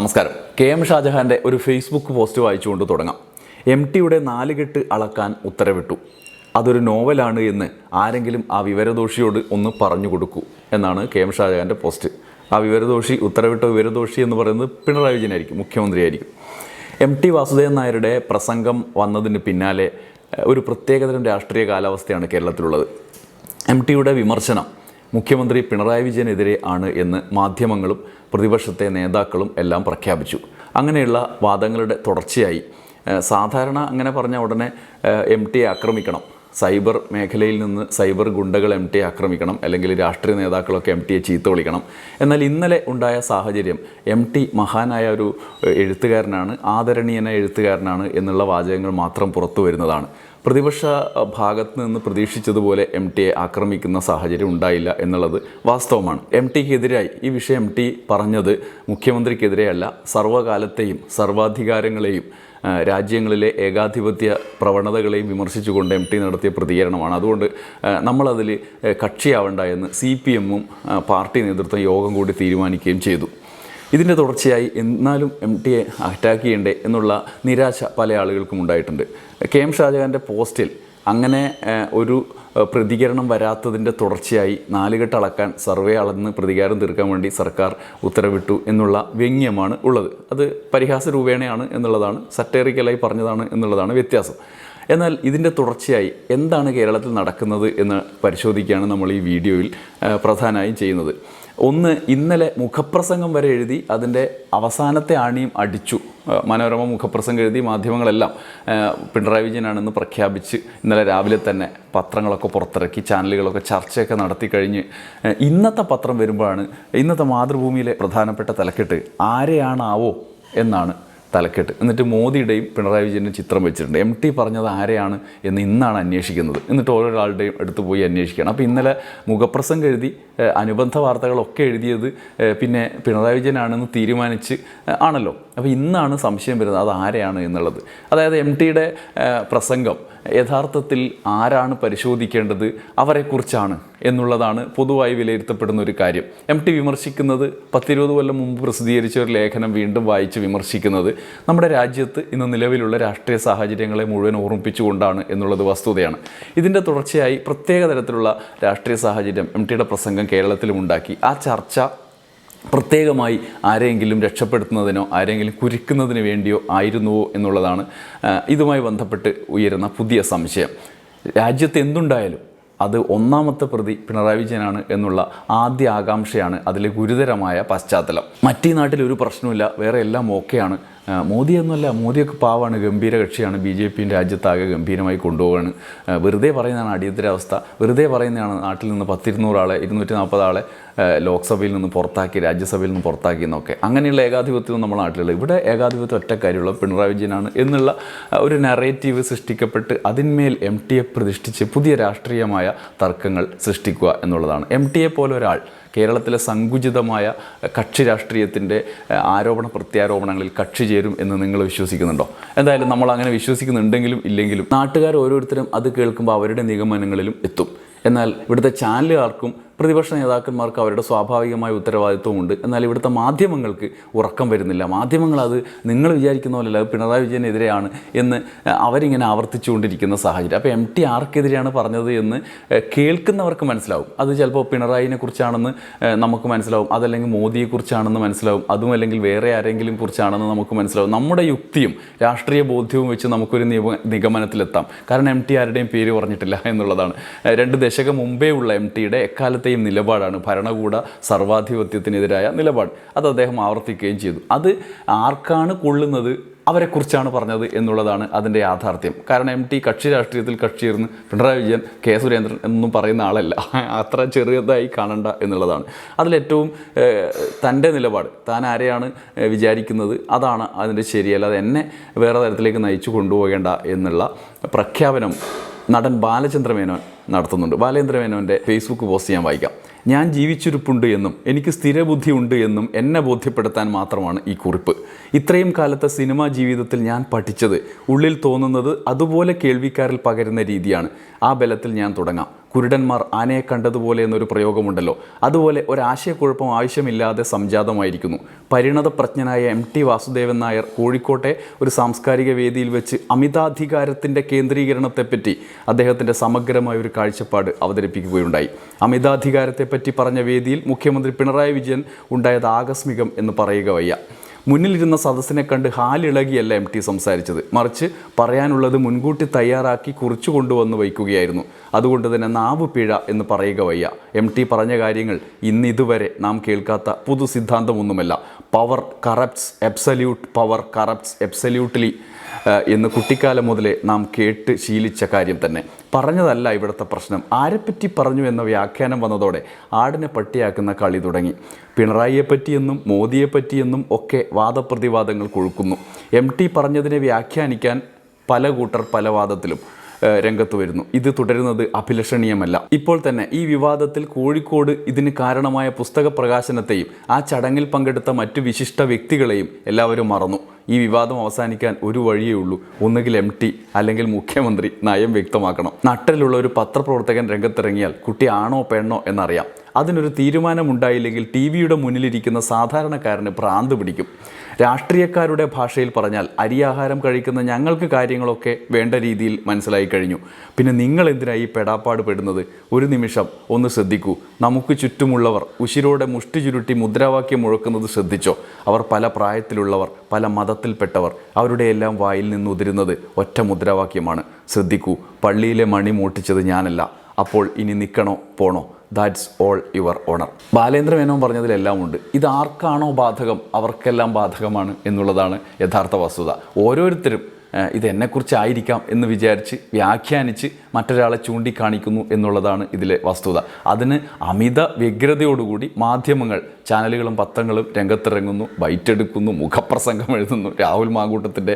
നമസ്കാരം. K M ഷാജഹാന്റെ ഒരു Facebook post വായിച്ചുകൊണ്ട് തുടങ്ങാം. എം ടിയുടെ നാലുകെട്ട് അളക്കാൻ ഉത്തരവിട്ടു. അതൊരു നോവലാണ് എന്ന് ആരെങ്കിലും ആ വിവരദോഷിയോട് ഒന്ന് പറഞ്ഞു കൊടുക്കൂ എന്നാണ് കെ എം ഷാജഹാന്റെ പോസ്റ്റ് ആ വിവരദോഷി ഉത്തരവിട്ട വിവരദോഷി എന്ന് പറയുന്നത് പിണറായി വിജയനായിരിക്കും മുഖ്യമന്ത്രിയായിരിക്കും. എം ടി വാസുദേവൻ നായരുടെ പ്രസംഗം വന്നതിന് പിന്നാലെ ഒരു പ്രത്യേകതരം രാഷ്ട്രീയ കാലാവസ്ഥയാണ് കേരളത്തിലുള്ളത്. എം ടിയുടെ വിമർശനം മുഖ്യമന്ത്രി പിണറായി വിജയനെതിരെ ആണ് എന്ന് മാധ്യമങ്ങളും പ്രതിപക്ഷത്തെ നേതാക്കളും എല്ലാം പ്രഖ്യാപിച്ചു. അങ്ങനെയുള്ള വാദങ്ങളുടെ തുടർച്ചയായി സാധാരണ അങ്ങനെ പറഞ്ഞ ഉടനെ എം ടിയെ ആക്രമിക്കണം. സൈബർ മേഖലയിൽ നിന്ന് സൈബർ ഗുണ്ടകൾ എം ടിയെ ആക്രമിക്കണം അല്ലെങ്കിൽ രാഷ്ട്രീയ നേതാക്കളൊക്കെ എം ടിയെ ചീത്ത വിളിക്കണം. എന്നാൽ ഇന്നലെ ഉണ്ടായ സാഹചര്യം എം ടി മഹാനായ ഒരു എഴുത്തുകാരനാണ് ആദരണീയനായ എഴുത്തുകാരനാണ് എന്നുള്ള വാചകങ്ങൾ മാത്രം പുറത്തു വരുന്നതാണ്. പ്രതിപക്ഷ ഭാഗത്ത് നിന്ന് പ്രതീക്ഷിച്ചതുപോലെ എം ടിയെ ആക്രമിക്കുന്ന സാഹചര്യം ഉണ്ടായില്ല എന്നുള്ളത് വാസ്തവമാണ്. എം ടിക്കെതിരായി ഈ വിഷയം എം ടി പറഞ്ഞത് മുഖ്യമന്ത്രിക്കെതിരെയല്ല സർവകാലത്തെയും സർവാധികാരങ്ങളെയും രാജ്യങ്ങളിലെ ഏകാധിപത്യ പ്രവണതകളെയും വിമർശിച്ചുകൊണ്ട് എം ടി നടത്തിയ പ്രതികരണമാണ്. അതുകൊണ്ട് നമ്മളതിൽ കക്ഷിയാവണ്ട എന്ന് സി പി എമ്മും പാർട്ടി നേതൃത്വം യോഗം കൂടി തീരുമാനിക്കുകയും ചെയ്തു. ഇതിന്റെ തുടർച്ചയായി എന്നാലും എം ടിയെ അറ്റാക്ക് ചെയ്യണ്ടേ എന്നുള്ള നിരാശ പല ആളുകൾക്കും ഉണ്ടായിട്ടുണ്ട്. കെ എം ഷാജഹാന്റെ പോസ്റ്റിൽ അങ്ങനെ ഒരു പ്രതികരണം വരാത്തതിന്റെ തുടർച്ചയായി നാലുകെട്ട് അളക്കാൻ സർവേ അളന്ന് പ്രതികാരം തീർക്കാൻ വേണ്ടി സർക്കാർ ഉത്തരവിട്ടു എന്നുള്ള വ്യംഗ്യമാണ് ഉള്ളത്. അത് പരിഹാസ രൂപേണയാണ് എന്നുള്ളതാണ് സറ്റേറിക്കലായി പറഞ്ഞതാണ് എന്നുള്ളതാണ് വ്യത്യാസം. എന്നാൽ ഇതിന്റെ തുടർച്ചയായി എന്താണ് കേരളത്തിൽ നടക്കുന്നത് എന്ന് പരിശോധിക്കുകയാണ് നമ്മൾ ഈ വീഡിയോയിൽ പ്രധാനമായും ചെയ്യുന്നത്. ഒന്ന് ഇന്നലെ മുഖപ്രസംഗം വരെ എഴുതി അതിന്റെ അവസാനത്തെ ആണിയും അടിച്ചു. മനോരമ മുഖപ്രസംഗം എഴുതി മാധ്യമങ്ങളെല്ലാം പിണറായി വിജയനാണെന്ന് പ്രഖ്യാപിച്ച് ഇന്നലെ രാവിലെ തന്നെ പത്രങ്ങളൊക്കെ പുറത്തിറക്കി ചാനലുകളൊക്കെ ചർച്ചയൊക്കെ നടത്തി കഴിഞ്ഞ് ഇന്നത്തെ പത്രം വരുമ്പോഴാണ് ഇന്നത്തെ മാതൃഭൂമിയിലെ പ്രധാനപ്പെട്ട തലക്കെട്ട് ആരെയാണാവോ എന്നാണ് തലക്കെട്ട്. എന്നിട്ട് മോദിയുടെയും പിണറായി വിജയന്റെ ചിത്രം വെച്ചിട്ടുണ്ട്. എം ടി പറഞ്ഞത് ആരെയാണ് എന്ന് ഇന്നാണ് അന്വേഷിക്കുന്നത്. എന്നിട്ട് ഓരോരാളുടെയും അടുത്ത് പോയി അന്വേഷിക്കുകയാണ്. അപ്പോൾ ഇന്നലെ മുഖപ്രസംഗം എഴുതി അനുബന്ധ വാർത്തകളൊക്കെ എഴുതിയത് പിന്നെ പിണറായി വിജയനാണെന്ന് തീരുമാനിച്ച് ആണല്ലോ. അപ്പോൾ ഇന്നാണ് സംശയം വരുന്നത് അത് ആരെയാണ് എന്നുള്ളത്. അതായത് എം ടിയുടെ പ്രസംഗം യഥാർത്ഥത്തിൽ ആരാണ് പരിശോധിക്കേണ്ടത് അവരെക്കുറിച്ചാണ് എന്നുള്ളതാണ് പൊതുവായി വിലയിരുത്തപ്പെടുന്ന ഒരു കാര്യം. എം ടി വിമർശിക്കുന്നത് പത്തിരുപത് കൊല്ലം മുമ്പ് പ്രസിദ്ധീകരിച്ച ഒരു ലേഖനം വീണ്ടും വായിച്ച് വിമർശിക്കുന്നത് നമ്മുടെ രാജ്യത്ത് ഇന്ന് നിലവിലുള്ള രാഷ്ട്രീയ സാഹചര്യങ്ങളെ മുഴുവൻ ഓർമ്മിപ്പിച്ചുകൊണ്ടാണ് എന്നുള്ളത് വസ്തുതയാണ്. ഇതിന്റെ തുടർച്ചയായി പ്രത്യേക തരത്തിലുള്ള രാഷ്ട്രീയ സാഹചര്യം എം ടിയുടെ പ്രസംഗം കേരളത്തിലും ഉണ്ടാക്കി. ആ ചർച്ച പ്രത്യേകമായി ആരെങ്കിലും രക്ഷപ്പെടുത്തുന്നതിനോ ആരെങ്കിലും കുരുക്കുന്നതിന് വേണ്ടിയോ ആയിരുന്നുവോ എന്നുള്ളതാണ് ഇതുമായി ബന്ധപ്പെട്ട് ഉയരുന്ന പുതിയ സംശയം. രാജ്യത്ത് എന്തുണ്ടായാലും അത് ഒന്നാമത്തെ പ്രതി പിണറായി വിജയനാണ് എന്നുള്ള ആദ്യ ആകാംക്ഷയാണ് അതിലെ ഗുരുതരമായ പശ്ചാത്തലം. മറ്റേ നാട്ടിൽ ഒരു പ്രശ്നമില്ല വേറെ എല്ലാം ഓക്കെയാണ് മോദിയൊന്നുമല്ല മോദിയൊക്കെ പാവാണ് ഗംഭീര കക്ഷിയാണ് ബി ജെ പിയും രാജ്യത്താകെ ഗംഭീരമായി കൊണ്ടുപോവാണ്. വെറുതെ പറയുന്നതാണ് അടിയന്തരാവസ്ഥ. വെറുതെ പറയുന്നതാണ് നാട്ടിൽ നിന്ന് പത്തിരുന്നൂറ് ആളെ ഇരുന്നൂറ്റി നാൽപ്പത് ആളെ ലോക്സഭയിൽ നിന്ന് പുറത്താക്കി രാജ്യസഭയിൽ നിന്ന് പുറത്താക്കി എന്നൊക്കെ. അങ്ങനെയുള്ള ഏകാധിപത്യം നമ്മുടെ നാട്ടിലുള്ള ഇവിടെ ഏകാധിപത്യം ഒറ്റ കാര്യമുള്ള പിണറായി വിജയനാണ് എന്നുള്ള ഒരു നറേറ്റീവ് സൃഷ്ടിക്കപ്പെട്ട് അതിന്മേൽ എം ടിയെ പ്രതിഷ്ഠിച്ച് പുതിയ രാഷ്ട്രീയമായ തർക്കങ്ങൾ സൃഷ്ടിക്കുക എന്നുള്ളതാണ്. എം ടിയെ പോലെ ഒരാൾ കേരളത്തിലെ സങ്കുചിതമായ കക്ഷി രാഷ്ട്രീയത്തിന്റെ ആരോപണ പ്രത്യാരോപണങ്ങളിൽ കക്ഷി ചേരും എന്ന് നിങ്ങൾ വിശ്വസിക്കുന്നുണ്ടോ? എന്തായാലും നമ്മൾ അങ്ങനെ വിശ്വസിക്കുന്നുണ്ടെങ്കിലും ഇല്ലെങ്കിലും നാട്ടുകാർ ഓരോരുത്തരും അത് കേൾക്കുമ്പോൾ അവരുടെ നിഗമനങ്ങളിലും എത്തും. എന്നാൽ ഇവിടുത്തെ ചാനലുകാർക്കും പ്രതിപക്ഷ നേതാക്കന്മാർക്ക് അവരുടെ സ്വാഭാവികമായ ഉത്തരവാദിത്വമുണ്ട് എന്നാൽ ഇവിടുത്തെ മാധ്യമങ്ങൾക്ക് ഉറക്കം വരുന്നില്ല. മാധ്യമങ്ങൾ അത് നിങ്ങൾ വിചാരിക്കുന്ന പോലെയല്ല പിണറായി വിജയനെതിരെയാണ് എന്ന് അവരിങ്ങനെ ആവർത്തിച്ചുകൊണ്ടിരിക്കുന്ന സാഹചര്യം. അപ്പോൾ എം ടി ആർക്കെതിരെയാണ് പറഞ്ഞത് എന്ന് കേൾക്കുന്നവർക്ക് മനസ്സിലാവും. അത് ചിലപ്പോൾ പിണറായിനെ കുറിച്ചാണെന്ന് നമുക്ക് മനസ്സിലാവും. അതല്ലെങ്കിൽ മോദിയെക്കുറിച്ചാണെന്ന് മനസ്സിലാവും. അതും അല്ലെങ്കിൽ വേറെ ആരെങ്കിലും കുറിച്ചാണെന്ന് നമുക്ക് മനസ്സിലാവും. നമ്മുടെ യുക്തിയും രാഷ്ട്രീയ ബോധ്യവും വെച്ച് നമുക്കൊരു നിയമ നിഗമനത്തിലെത്താം. കാരണം എം ടി ആരുടെയും പേര് പറഞ്ഞിട്ടില്ല എന്നുള്ളതാണ്. രണ്ട് ദശകം മുമ്പേ ഉള്ള എം ടിയുടെ എക്കാലത്തെയും നിലപാടാണ് ഭരണകൂട സർവാധിപത്യത്തിനെതിരായ നിലപാട്. അത് അദ്ദേഹം ആവർത്തിക്കുകയും ചെയ്തു. അത് ആർക്കാണ് കൊള്ളുന്നത്? അവരെക്കുറിച്ചാണ് പറഞ്ഞത് എന്നുള്ളതാണ് അതിന്റെ യാഥാർത്ഥ്യം. കാരണം എം ടി കക്ഷി രാഷ്ട്രീയത്തിൽ കക്ഷി ചേർന്ന് പിണറായി വിജയൻ കെ സുരേന്ദ്രൻ എന്നൊന്നും പറയുന്ന ആളല്ല. അത്ര ചെറിയതായി കാണണ്ട എന്നുള്ളതാണ്. അതിലേറ്റവും തന്റെ നിലപാട് താൻ ആരെയാണ് വിചാരിക്കുന്നത്? അതാണ് അതിന്റെ ശരിയല്ലാതെ എന്നെ വേറെ തരത്തിലേക്ക് നയിച്ചു കൊണ്ടുപോകേണ്ട എന്നുള്ള പ്രഖ്യാപനം നടൻ ബാലചന്ദ്ര മേനോൻ നടത്തുന്നുണ്ട്. ബാലചന്ദ്ര മേനോന്റെ ഫേസ്ബുക്ക് പോസ്റ്റ് ഞാൻ വായിക്കാം. ഞാൻ ജീവിച്ചിരിപ്പുണ്ട് എന്നും എനിക്ക് സ്ഥിരബുദ്ധി ഉണ്ട് എന്നും എന്നെ ബോധ്യപ്പെടുത്താൻ മാത്രമാണ് ഈ കുറിപ്പ്. ഇത്രയും കാലത്തെ സിനിമാ ജീവിതത്തിൽ ഞാൻ പഠിച്ചത് ഉള്ളിൽ തോന്നുന്നത് അതുപോലെ കേൾവിക്കാരിൽ പകരുന്ന രീതിയാണ്. ആ ബലത്തിൽ ഞാൻ തുടങ്ങാം. കുരുടന്മാർ ആനയെ കണ്ടതുപോലെ എന്നൊരു പ്രയോഗമുണ്ടല്ലോ. അതുപോലെ ഒരാശയക്കുഴപ്പം ആവശ്യമില്ലാതെ സംജാതമായിരിക്കുന്നു. പരിണതപ്രജ്ഞനായ എം ടി വാസുദേവൻ നായർ കോഴിക്കോട്ടെ ഒരു സാംസ്കാരിക വേദിയിൽ വെച്ച് അമിതാധികാരത്തിന്റെ കേന്ദ്രീകരണത്തെപ്പറ്റി അദ്ദേഹത്തിന്റെ സമഗ്രമായ ഒരു കാഴ്ചപ്പാട് അവതരിപ്പിക്കുകയുണ്ടായി. അമിതാധികാരത്തെപ്പറ്റി പറഞ്ഞ വേദിയിൽ മുഖ്യമന്ത്രി പിണറായി വിജയൻ ഉണ്ടായത് ആകസ്മികം എന്ന് പറയുക വയ്യ. മുന്നിലിരുന്ന സദസ്സിനെ കണ്ട് ഹാലിളകിയല്ല എം ടി സംസാരിച്ചത്. മറിച്ച് പറയാനുള്ളത് മുൻകൂട്ടി തയ്യാറാക്കി കുറിച്ചു കൊണ്ടുവന്ന് വയ്ക്കുകയായിരുന്നു. അതുകൊണ്ട് തന്നെ നാവ് പിഴ എന്ന് പറയുക വയ്യ. എം ടി പറഞ്ഞ കാര്യങ്ങൾ ഇന്നിതുവരെ നാം കേൾക്കാത്ത പുതു സിദ്ധാന്തമൊന്നുമല്ല. Power corrupts absolute power corrupts absolutely എന്ന് കുട്ടിക്കാലം മുതലേ നാം കേട്ട് ശീലിച്ച കാര്യം തന്നെ. പറഞ്ഞതല്ല ഇവിടുത്തെ പ്രശ്നം. ആരെപ്പറ്റി പറഞ്ഞു എന്ന വ്യാഖ്യാനം വന്നതോടെ ആടിനെ പട്ടിയാക്കുന്ന കളി തുടങ്ങി. പിണറായിയെ പറ്റിയെന്നും മോദിയെ പറ്റിയെന്നും ഒക്കെ വാദപ്രതിവാദങ്ങൾ കൊഴുക്കുന്നു. എം ടി പറഞ്ഞതിനെ വ്യാഖ്യാനിക്കാൻ പല കൂട്ടർ പല വാദത്തിലും രംഗത്ത് വരുന്നു. ഇത് തുടരുന്നത് അഭിലഷണീയമല്ല. ഇപ്പോൾ തന്നെ ഈ വിവാദത്തിൽ കോഴിക്കോട് ഇതിന് കാരണമായ പുസ്തക പ്രകാശനത്തെയും ആ ചടങ്ങിൽ പങ്കെടുത്ത മറ്റു വിശിഷ്ട വ്യക്തികളെയും എല്ലാവരും മറന്നു. ഈ വിവാദം അവസാനിക്കാൻ ഒരു വഴിയേ ഉള്ളൂ. ഒന്നുകിൽ എം ടി അല്ലെങ്കിൽ മുഖ്യമന്ത്രി നയം വ്യക്തമാക്കണം. നട്ടലുള്ള ഒരു പത്രപ്രവർത്തകൻ രംഗത്തിറങ്ങിയാൽ കുട്ടി ആണോ പെണ്ണോ എന്നറിയാം. അതിനൊരു തീരുമാനമുണ്ടായില്ലെങ്കിൽ ടി വിയുടെ മുന്നിലിരിക്കുന്ന സാധാരണക്കാരന് ഭ്രാന്ത് പിടിക്കും. രാഷ്ട്രീയക്കാരുടെ ഭാഷയിൽ പറഞ്ഞാൽ അരിയാഹാരം കഴിക്കുന്ന ഞങ്ങൾക്ക് കാര്യങ്ങളൊക്കെ വേണ്ട രീതിയിൽ മനസ്സിലായി കഴിഞ്ഞു. പിന്നെ നിങ്ങൾ എന്തിനായി പെടാപ്പാട് പെടുന്നത്? ഒരു നിമിഷം ഒന്ന് ശ്രദ്ധിക്കൂ. നമുക്ക് ചുറ്റുമുള്ളവർ ഉശിരോടെ മുഷ്ടി ചുരുട്ടി മുദ്രാവാക്യം മുഴക്കുന്നത് ശ്രദ്ധിച്ചോ? അവർ പല പ്രായത്തിലുള്ളവർ പല മതത്തിൽപ്പെട്ടവർ അവരുടെ എല്ലാം വായിൽ നിന്ന് ഉതിരുന്നത് ഒറ്റ മുദ്രാവാക്യമാണ്. ശ്രദ്ധിക്കൂ പള്ളിയിലെ മണി മൂട്ടിച്ചത് ഞാനല്ല. അപ്പോൾ ഇനി നിൽക്കണോ പോണോ? That's all your honour Balendra Menon പറഞ്ഞതിലെല്ലാം ഉണ്ട്. ഇത് ആർക്കാണോ ബാധകം? അവർക്കെല്ലാം ബാധകമാണ് എന്നുള്ളതാണ് യഥാർത്ഥ വസ്തുത. ഓരോരുത്തരും ഇത് എന്നെക്കുറിച്ചായിരിക്കാം എന്ന് വിചാരിച്ച് വ്യാഖ്യാനിച്ച് മറ്റൊരാളെ ചൂണ്ടിക്കാണിക്കുന്നു എന്നുള്ളതാണ് ഇതിലെ വസ്തുത. അതിന് അമിത വ്യഗ്രതയോടുകൂടി മാധ്യമങ്ങൾ ചാനലുകളും പത്രങ്ങളും രംഗത്തിറങ്ങുന്നു ബൈറ്റെടുക്കുന്നു മുഖപ്രസംഗം എഴുതുന്നു. രാഹുൽ മാങ്കൂട്ടത്തിന്റെ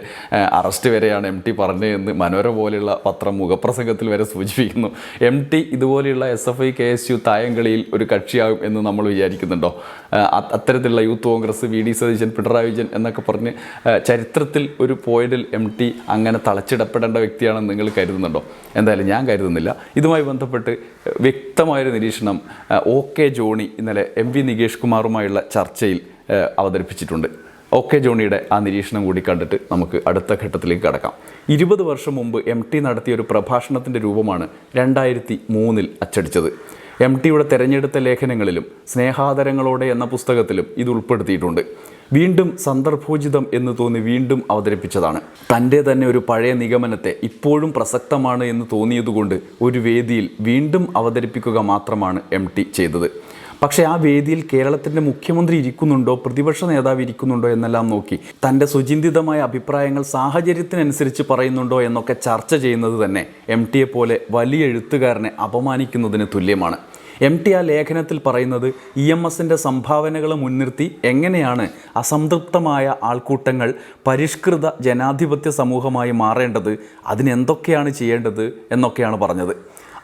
അറസ്റ്റ് വരെയാണ് എം ടി പറഞ്ഞതെന്ന് മനോര പോലെയുള്ള പത്രം മുഖപ്രസംഗത്തിൽ വരെ സൂചിപ്പിക്കുന്നു. എം ടി ഇതുപോലെയുള്ള S F I K S U തായങ്കളിയിൽ ഒരു കക്ഷിയാകും എന്ന് നമ്മൾ വിചാരിക്കുന്നുണ്ടോ? അത്തരത്തിലുള്ള youth Congress V D Satheesan Pinarayi Vijayan എന്നൊക്കെ പറഞ്ഞ് ചരിത്രത്തിൽ ഒരു പോയിന്റിൽ എം ടി അങ്ങനെ തളച്ചിടപ്പെടേണ്ട വ്യക്തിയാണെന്ന് നിങ്ങൾ കരുതുന്നുണ്ടോ? എന്തായാലും ഞാൻ കരുതുന്നില്ല. ഇതുമായി ബന്ധപ്പെട്ട് വ്യക്തമായൊരു നിരീക്ഷണം ഒ കെ ജോണി ഇന്നലെ എം വി നികേഷ് കുമാറുമായുള്ള ചർച്ചയിൽ അവതരിപ്പിച്ചിട്ടുണ്ട്. ഓക്കെ ജോണിയുടെ ആ നിരീക്ഷണം കൂടി കണ്ടിട്ട് നമുക്ക് അടുത്ത ഘട്ടത്തിലേക്ക് കടക്കാം. ഇരുപത് വർഷം മുമ്പ് എം ടി നടത്തിയ ഒരു പ്രഭാഷണത്തിന്റെ രൂപമാണ് രണ്ടായിരത്തി മൂന്നിൽ അച്ചടിച്ചത്. എം ടിയുടെ തെരഞ്ഞെടുത്ത ലേഖനങ്ങളിലും സ്നേഹാദരങ്ങളോടെ എന്ന പുസ്തകത്തിലും ഇത് ഉൾപ്പെടുത്തിയിട്ടുണ്ട്. വീണ്ടും സന്ദർഭോചിതം എന്ന് തോന്നി വീണ്ടും അവതരിപ്പിച്ചതാണ്. തന്റെ തന്നെ ഒരു പഴയ നിഗമനത്തെ ഇപ്പോഴും പ്രസക്തമാണ് എന്ന് തോന്നിയതുകൊണ്ട് ഒരു വേദിയിൽ വീണ്ടും അവതരിപ്പിക്കുക മാത്രമാണ് എം ടി ചെയ്തത്. പക്ഷേ ആ വേദിയിൽ കേരളത്തിന്റെ മുഖ്യമന്ത്രി ഇരിക്കുന്നുണ്ടോ പ്രതിപക്ഷ നേതാവ് ഇരിക്കുന്നുണ്ടോ എന്നെല്ലാം നോക്കി. തന്റെ സുചിന്തിതമായ അഭിപ്രായങ്ങൾ സാഹചര്യത്തിനനുസരിച്ച് പറയുന്നുണ്ടോ എന്നൊക്കെ ചർച്ച ചെയ്യുന്നത് തന്നെ എം പോലെ വലിയ എഴുത്തുകാരനെ അപമാനിക്കുന്നതിന് തുല്യമാണ്. എം ടി ആ ലേഖനത്തിൽ പറയുന്നത് ഇ എം എസിന്റെ സംഭാവനകൾ മുൻനിർത്തി എങ്ങനെയാണ് അസംതൃപ്തമായ ആൾക്കൂട്ടങ്ങൾ പരിഷ്കൃത ജനാധിപത്യ സമൂഹമായി മാറേണ്ടത് അതിനെന്തൊക്കെയാണ് ചെയ്യേണ്ടത് എന്നൊക്കെയാണ് പറഞ്ഞത്.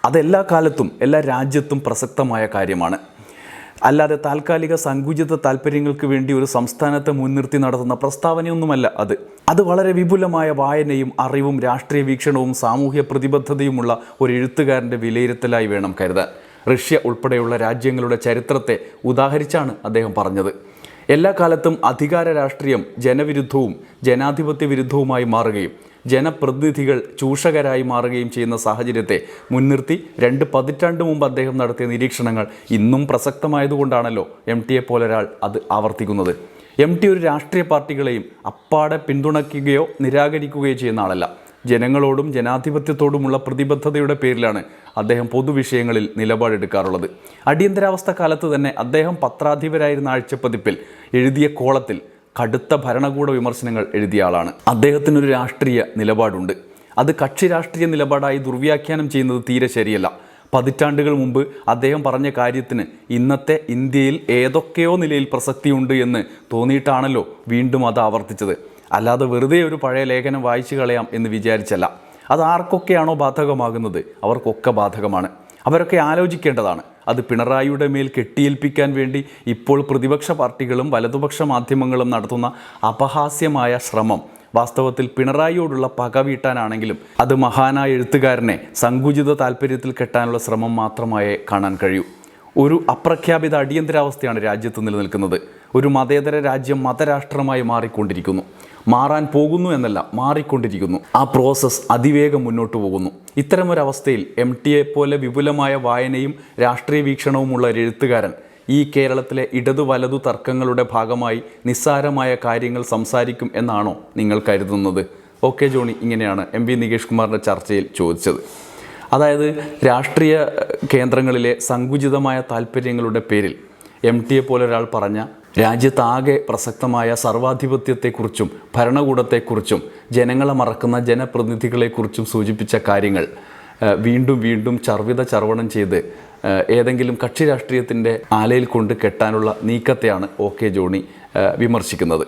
അതെല്ലാ കാലത്തും എല്ലാ രാജ്യത്തും പ്രസക്തമായ കാര്യമാണ്. അല്ലാതെ താൽക്കാലിക സങ്കുചിത താല്പര്യങ്ങൾക്ക് വേണ്ടി ഒരു സംസ്ഥാനത്തെ മുൻനിർത്തി നടത്തുന്ന പ്രസ്താവനയൊന്നുമല്ല അത്. അത് വളരെ വിപുലമായ വായനയും അറിവും രാഷ്ട്രീയ വീക്ഷണവും സാമൂഹ്യ പ്രതിബദ്ധതയുമുള്ള ഒരു എഴുത്തുകാരന്റെ വിലയിരുത്തലായി വേണം കരുതാൻ. റഷ്യ ഉൾപ്പെടെയുള്ള രാജ്യങ്ങളുടെ ചരിത്രത്തെ ഉദാഹരിച്ചാണ് അദ്ദേഹം പറഞ്ഞത്. എല്ലാ കാലത്തും അധികാര രാഷ്ട്രീയം ജനവിരുദ്ധവും ജനാധിപത്യ വിരുദ്ധവുമായി മാറുകയും ജനപ്രതിനിധികൾ ചൂഷകരായി മാറുകയും ചെയ്യുന്ന സാഹചര്യത്തെ മുൻനിർത്തി രണ്ട് പതിറ്റാണ്ട് മുമ്പ് അദ്ദേഹം നടത്തിയ നിരീക്ഷണങ്ങൾ ഇന്നും പ്രസക്തമായതുകൊണ്ടാണല്ലോ എം ടിയെ പോലെ ഒരാൾ അത് ആവർത്തിക്കുന്നത്. എം ടി ഒരു രാഷ്ട്രീയ പാർട്ടികളെയും അപ്പാടെ പിന്തുണയ്ക്കുകയോ നിരാകരിക്കുകയോ ചെയ്യുന്ന ആളല്ല. ജനങ്ങളോടും ജനാധിപത്യത്തോടുമുള്ള പ്രതിബദ്ധതയുടെ പേരിലാണ് അദ്ദേഹം പൊതുവിഷയങ്ങളിൽ നിലപാടെടുക്കാറുള്ളത്. അടിയന്തരാവസ്ഥ കാലത്ത് തന്നെ അദ്ദേഹം പത്രാധിപരായിരുന്ന ആഴ്ചപ്പതിപ്പിൽ എഴുതിയ കോളത്തിൽ കടുത്ത ഭരണകൂട വിമർശനങ്ങൾ എഴുതിയ ആളാണ്. അദ്ദേഹത്തിനൊരു രാഷ്ട്രീയ നിലപാടുണ്ട്. അത് കക്ഷി രാഷ്ട്രീയ നിലപാടായി ദുർവ്യാഖ്യാനം ചെയ്യുന്നത് തീരെ ശരിയല്ല. പതിറ്റാണ്ടുകൾ മുമ്പ് അദ്ദേഹം പറഞ്ഞ കാര്യത്തിന് ഇന്നത്തെ ഇന്ത്യയിൽ ഏതൊക്കെയോ നിലയിൽ പ്രസക്തിയുണ്ട് എന്ന് തോന്നിയിട്ടാണല്ലോ വീണ്ടും അത് ആവർത്തിച്ചത്. അല്ലാതെ വെറുതെ ഒരു പഴയ ലേഖനം വായിച്ചു കളയാം എന്ന് വിചാരിച്ചല്ല. അത് ആർക്കൊക്കെയാണോ ബാധകമാകുന്നത്? അവർക്കൊക്കെ ബാധകമാണ്. അവരൊക്കെ ആലോചിക്കേണ്ടതാണ്. അത് പിണറായിയുടെ മേൽ കെട്ടിയേൽപ്പിക്കാൻ വേണ്ടി ഇപ്പോൾ പ്രതിപക്ഷ പാർട്ടികളും വലതുപക്ഷ മാധ്യമങ്ങളും നടത്തുന്ന അപഹാസ്യമായ ശ്രമം വാസ്തവത്തിൽ പിണറായിയോടുള്ള പക വീട്ടാനാണെങ്കിലും അത് മഹാനായ എഴുത്തുകാരനെ സങ്കുചിത താല്പര്യത്തിൽ കെട്ടാനുള്ള ശ്രമം മാത്രമായേ കാണാൻ കഴിയൂ. ഒരു അപ്രഖ്യാപിത അടിയന്തരാവസ്ഥയാണ് രാജ്യത്ത് നിലനിൽക്കുന്നത്. ഒരു മതേതര രാജ്യം മതരാഷ്ട്രമായി മാറിക്കൊണ്ടിരിക്കുന്നു. മാറാൻ പോകുന്നു എന്നല്ല മാറിക്കൊണ്ടിരിക്കുന്നു. ആ പ്രോസസ്സ് അതിവേഗം മുന്നോട്ട് പോകുന്നു. ഇത്തരമൊരവസ്ഥയിൽ എം ടിയെ പോലെ വിപുലമായ വായനയും രാഷ്ട്രീയ വീക്ഷണവുമുള്ള എഴുത്തുകാരൻ ഈ കേരളത്തിലെ ഇടതു വലതു തർക്കങ്ങളുടെ ഭാഗമായി നിസ്സാരമായ കാര്യങ്ങൾ സംസാരിക്കും എന്നാണോ നിങ്ങൾ കരുതുന്നത്? ഓക്കെ ജോണി ഇങ്ങനെയാണ് എം വി നികേഷ് കുമാറിന്റെ ചർച്ചയിൽ ചോദിച്ചത്. അതായത് രാഷ്ട്രീയ കേന്ദ്രങ്ങളിലെ സങ്കുചിതമായ താല്പര്യങ്ങളുടെ പേരിൽ എം ടിയെ പോലെ ഒരാൾ പറഞ്ഞ രാജ്യത്താകെ പ്രസക്തമായ സർവാധിപത്യത്തെക്കുറിച്ചും ഭരണകൂടത്തെക്കുറിച്ചും ജനങ്ങളെ മറക്കുന്ന ജനപ്രതിനിധികളെക്കുറിച്ചും സൂചിപ്പിച്ച കാര്യങ്ങൾ വീണ്ടും വീണ്ടും ചർവിത ചർവണം ചെയ്ത് ഏതെങ്കിലും കക്ഷി രാഷ്ട്രീയത്തിന്റെ ആലയിൽ കൊണ്ട് കെട്ടാനുള്ള നീക്കത്തെയാണ് ഒ കെ ജോണി വിമർശിക്കുന്നത്.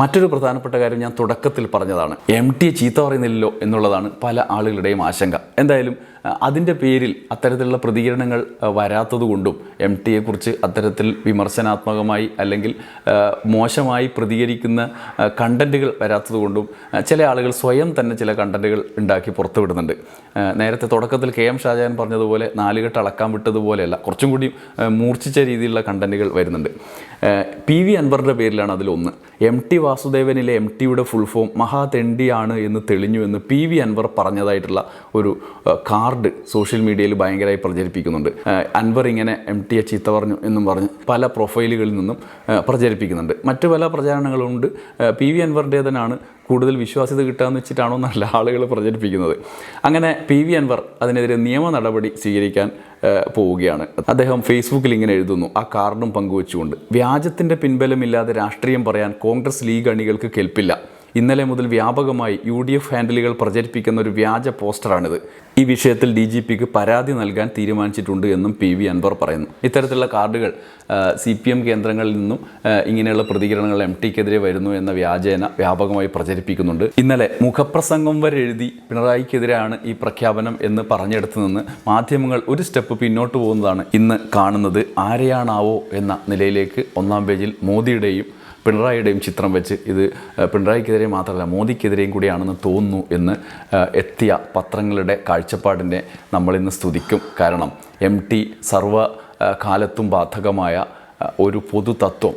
മറ്റൊരു പ്രധാനപ്പെട്ട കാര്യം ഞാൻ തുടക്കത്തിൽ പറഞ്ഞതാണ്. എം ടി ചീത്ത പറയുന്നില്ലല്ലോ എന്നുള്ളതാണ് പല ആളുകളുടെയും ആശങ്ക. എന്തായാലും അതിന്റെ പേരിൽ അത്തരത്തിലുള്ള പ്രതികരണങ്ങൾ വരാത്തതുകൊണ്ടും എം ടിയെക്കുറിച്ച് അത്തരത്തിൽ വിമർശനാത്മകമായി അല്ലെങ്കിൽ മോശമായി പ്രതികരിക്കുന്ന കണ്ടന്റുകൾ വരാത്തതുകൊണ്ടും ചില ആളുകൾ സ്വയം തന്നെ ചില കണ്ടന്റുകൾ ഉണ്ടാക്കി പുറത്തുവിടുന്നുണ്ട്. നേരത്തെ തുടക്കത്തിൽ കെ എം ഷാജാൻ പറഞ്ഞതുപോലെ നാലുകെട്ട് അളക്കാൻ വിട്ടതുപോലെയല്ല കുറച്ചും കൂടി മൂർച്ഛിച്ച രീതിയിലുള്ള കണ്ടന്റുകൾ വരുന്നുണ്ട്. പി വി അൻവറിന്റെ പേരിലാണ് അതിലൊന്ന്. എം ടി വാസുദേവനിലെ എം ടിയുടെ ഫുൾ ഫോം മഹാതെണ്ടിയാണ് എന്ന് തെളിഞ്ഞു എന്ന് പി വി അൻവർ പറഞ്ഞതായിട്ടുള്ള ഒരു അഹ് കാർഡ് സോഷ്യൽ മീഡിയയിൽ ഭയങ്കരമായി പ്രചരിപ്പിക്കുന്നുണ്ട്. അൻവർ ഇങ്ങനെ എം ടി എച്ച് ചീത്ത പറഞ്ഞു എന്നും പറഞ്ഞ് പല പ്രൊഫൈലുകളിൽ നിന്നും പ്രചരിപ്പിക്കുന്നുണ്ട്. മറ്റു പല പ്രചാരണങ്ങളുണ്ട്. പി വി അൻവറിന്റേതനാണ് കൂടുതൽ വിശ്വാസ്യത കിട്ടാമെന്ന് വെച്ചിട്ടാണോ എന്നല്ല ആളുകൾ പ്രചരിപ്പിക്കുന്നത്. അങ്ങനെ പി വി അൻവർ അതിനെതിരെ നിയമ നടപടി സ്വീകരിക്കാൻ പോവുകയാണ്. അദ്ദേഹം ഫേസ്ബുക്കിൽ ഇങ്ങനെ എഴുതുന്നു. ആ കാർഡും പങ്കുവെച്ചുകൊണ്ട്. വ്യാജത്തിന്റെ പിൻബലമില്ലാതെ രാഷ്ട്രീയം പറയാൻ കോൺഗ്രസ് ലീഗ് അണികൾക്ക് കെൽപ്പില്ല. ഇന്നലെ മുതൽ വ്യാപകമായി യു ഡി എഫ് ഹാൻഡിലുകൾ പ്രചരിപ്പിക്കുന്ന ഒരു വ്യാജ പോസ്റ്ററാണിത്. ഈ വിഷയത്തിൽ ഡി ജി പിക്ക് പരാതി നൽകാൻ തീരുമാനിച്ചിട്ടുണ്ട് എന്നും പി വി അൻവർ പറയുന്നു. ഇത്തരത്തിലുള്ള കാർഡുകൾ സി പി എം കേന്ദ്രങ്ങളിൽ നിന്നും ഇങ്ങനെയുള്ള പ്രതികരണങ്ങൾ എം ടിക്കെതിരെ വരുന്നു എന്ന വ്യാജേന വ്യാപകമായി പ്രചരിപ്പിക്കുന്നുണ്ട്. ഇന്നലെ മുഖപ്രസംഗം വരെ എഴുതി പിണറായിക്കെതിരാണ് ഈ പ്രഖ്യാപനം എന്ന് പറഞ്ഞെടുത്തു നിന്ന് മാധ്യമങ്ങൾ ഒരു സ്റ്റെപ്പ് പിന്നോട്ട് പോകുന്നതാണ് ഇന്ന് കാണുന്നത്. ആരെയാണാവോ എന്ന നിലയിലേക്ക് ഒന്നാം പേജിൽ മോദിയുടെയും പിണറായിയുടെയും ചിത്രം വെച്ച് ഇത് ഏഹ്, പിണറായിക്കെതിരെ മാത്രമല്ല മോദിക്കെതിരെയും കൂടിയാണെന്ന് തോന്നുന്നു എന്ന് എത്തിയ പത്രങ്ങളുടെ കാഴ്ചപ്പാടിനെ നമ്മളിന്ന് സ്തുതിക്കും. കാരണം എം ടി സർവ കാലത്തും ബാധകമായ ഒരു പൊതുതത്വം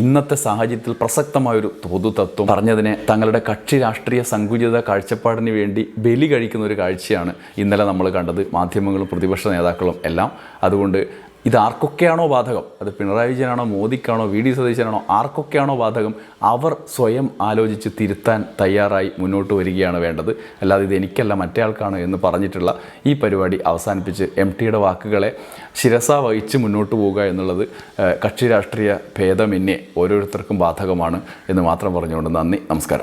ഇന്നത്തെ സാഹചര്യത്തിൽ പ്രസക്തമായൊരു പൊതുതത്വം പറഞ്ഞതിനെ തങ്ങളുടെ കക്ഷി രാഷ്ട്രീയ സങ്കുചിത കാഴ്ചപ്പാടിന് വേണ്ടി ബലി കഴിക്കുന്ന ഒരു കാഴ്ചയാണ് ഇന്നലെ നമ്മൾ കണ്ടത്. മാധ്യമങ്ങളും പ്രതിപക്ഷ നേതാക്കളും എല്ലാം. അതുകൊണ്ട് ഇത് ആർക്കൊക്കെയാണോ ബാധകം? അത് പിണറായി വിജയനാണോ മോദിക്കാണോ വി ഡി സതീശനാണോ ആർക്കൊക്കെയാണോ ബാധകം? അവർ സ്വയം ആലോചിച്ച് തിരുത്താൻ തയ്യാറായി മുന്നോട്ട് വരികയാണ് വേണ്ടത്. അല്ലാതെ ഇത് എനിക്കല്ല മറ്റേ ആൾക്കാണ് എന്ന് പറഞ്ഞിട്ടുള്ള ഈ പരിപാടി അവസാനിപ്പിച്ച് എം ടിയുടെ വാക്കുകളെ ശിരസ വഹിച്ച് മുന്നോട്ട് പോവുക എന്നുള്ളത് കക്ഷി രാഷ്ട്രീയ ഭേദമന്യേ ഓരോരുത്തർക്കും ബാധകമാണ് എന്ന് മാത്രം പറഞ്ഞുകൊണ്ട് നന്ദി നമസ്കാരം.